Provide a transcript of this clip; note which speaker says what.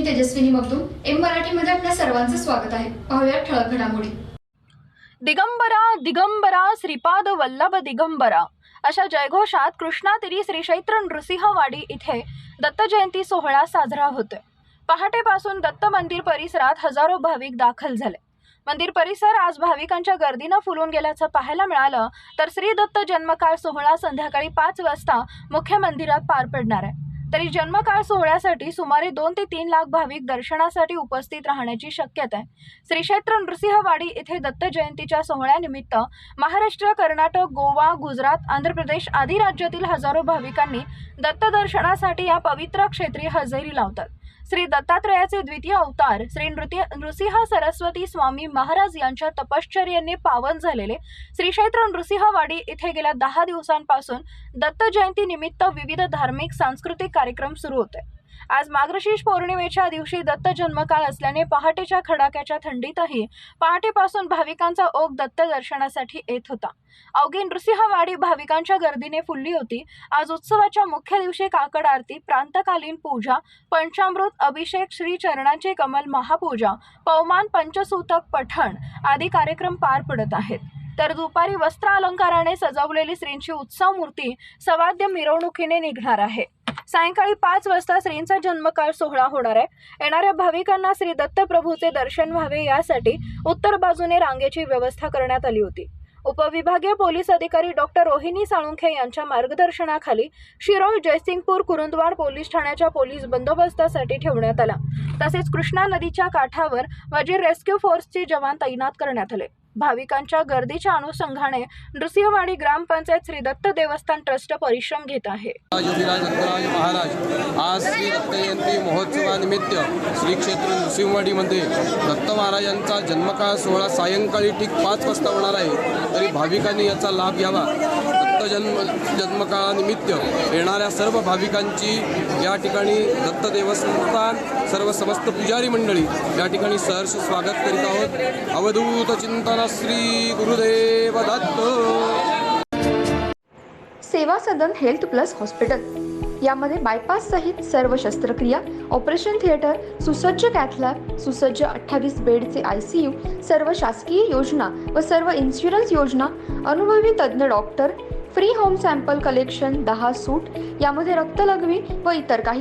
Speaker 1: मी Tejaswini Magdum M मराठीमध्ये आपल्या सर्वांचं स्वागत आहे. पाहूया ठळक घडामोडी.
Speaker 2: दिगंबरा दिगंबरा श्रीपाद वल्लभ दिगंबरा. अशा जयघोषात कृष्णातिरी श्री चैत्र नृसिंहवाडी इथे दत्त जयंती सोहळा साजरा होतोय. पहाटेपासून दत्त मंदिर परिसरात हजारो भाविक दाखल झाले. मंदिर परिसर आज भाविकांच्या गर्दीनं फुलून गेल्याचं पाहायला मिळालं तर श्री दत्त जन्मकाळ सोहळा संध्याकाळी पाच वाजता मुख्य मंदिरात पार पडणार आहे. तरी जन्मकाळ सोहळ्यासाठी सुमारे दोन ते तीन लाख भाविक दर्शनासाठी उपस्थित राहण्याची शक्यता आहे. श्रीक्षेत्र नृसिंहवाडी येथे दत्त जयंतीच्या सोहळ्यानिमित्त महाराष्ट्र कर्नाटक गोवा गुजरात आंध्र प्रदेश आदी राज्यातील हजारो भाविकांनी दत्त दर्शनासाठी या पवित्र क्षेत्री हजेरी लावतात. श्री दत्तात्रयाचे द्वितीय अवतार श्री नृत्य नृसिंह सरस्वती स्वामी महाराज यांच्या तपश्चर्याने पावन झालेले श्री क्षेत्र नृसिंहवाडी इथे गेल्या दहा दिवसांपासून दत्त जयंती निमित्त विविध धार्मिक सांस्कृतिक कार्यक्रम सुरू होते. आज मार्गशीर्ष पौर्णिमेच्या दिवशी दत्त जन्मकाळ असल्याने पहाटेच्या खडाक्याच्या थंडीतही पहाटेपासून भाविकांचा ओघ दत्त दर्शनासाठी येत होता. अवघी नृसिंहवाडी भाविकांच्या गर्दीने फुलली होती. आज उत्सवाच्या मुख्य दिवशी काकड आरती प्रांतकालीन पूजा पंचामृत अभिषेक श्री चरणांचे कमल महापूजा पवमान पंचसूतक पठण आदी कार्यक्रम पार पडत आहेत. तर दुपारी वस्त्र अलंकाराने सजवलेली श्रींची उत्सव मूर्ती सवाद्य मिरवणुकीने निघणार आहे. सायंकाळी पाच वाजता श्रींचा जन्मकाळ सोहळा होणार आहे. येणाऱ्या भाविकांना श्री दत्त प्रभूचे दर्शन व्हावे यासाठी उत्तर बाजूने रांगेची व्यवस्था करण्यात आली होती. उपविभागीय पोलीस अधिकारी डॉक्टर रोहिणी साळुंखे यांच्या मार्गदर्शनाखाली शिरोळ जयसिंगपूर कुरुंदवाड पोलीस ठाण्याच्या पोलीस बंदोबस्तासाठी ठेवण्यात आला. तसेच कृष्णा नदीच्या काठावर वजीर रेस्क्यू फोर्सचे जवान तैनात करण्यात आले. भाविकांच्या गर्दीच्या अनुषंगाने नृसिंहवाडी ग्रामपंचायत श्री दत्त देवस्थान ट्रस्ट परिश्रम घेत आहे.
Speaker 3: महाराज आज श्री दत्त जयंती महोत्सवानिमित्त श्री क्षेत्र नृसिंहवाडीमध्ये दत्त महाराजांचा जन्मकाळ सोहळा सायंकाळी ठीक पाच वाजता होणार आहे. तरी भाविकांनी याचा लाभ घ्यावा. दत्त जन्म जन्मकाळानिमित्त येणाऱ्या सर्व भाविकांची या ठिकाणी दत्त देवस्थान सर्व समस्त पुजारी मंडळी या ठिकाणी सहर्ष स्वागत करीत आहोत. अवधूत चिंतन Shri Gurudev Datta.
Speaker 4: Seva Sadan health plus hospital. यामध्ये बायपास सहित सर्व शस्त्रक्रिया ऑपरेशन थिएटर सुसज्ज कॅथलॅब सुसज्ज अठ्ठावीस बेडचे आय सी यू सर्व शासकीय योजना व सर्व इन्शुरन्स योजना अनुभवी तज्ज्ञ doctor free home sample collection दहा सूट यामध्ये रक्तलघवी व इतर काही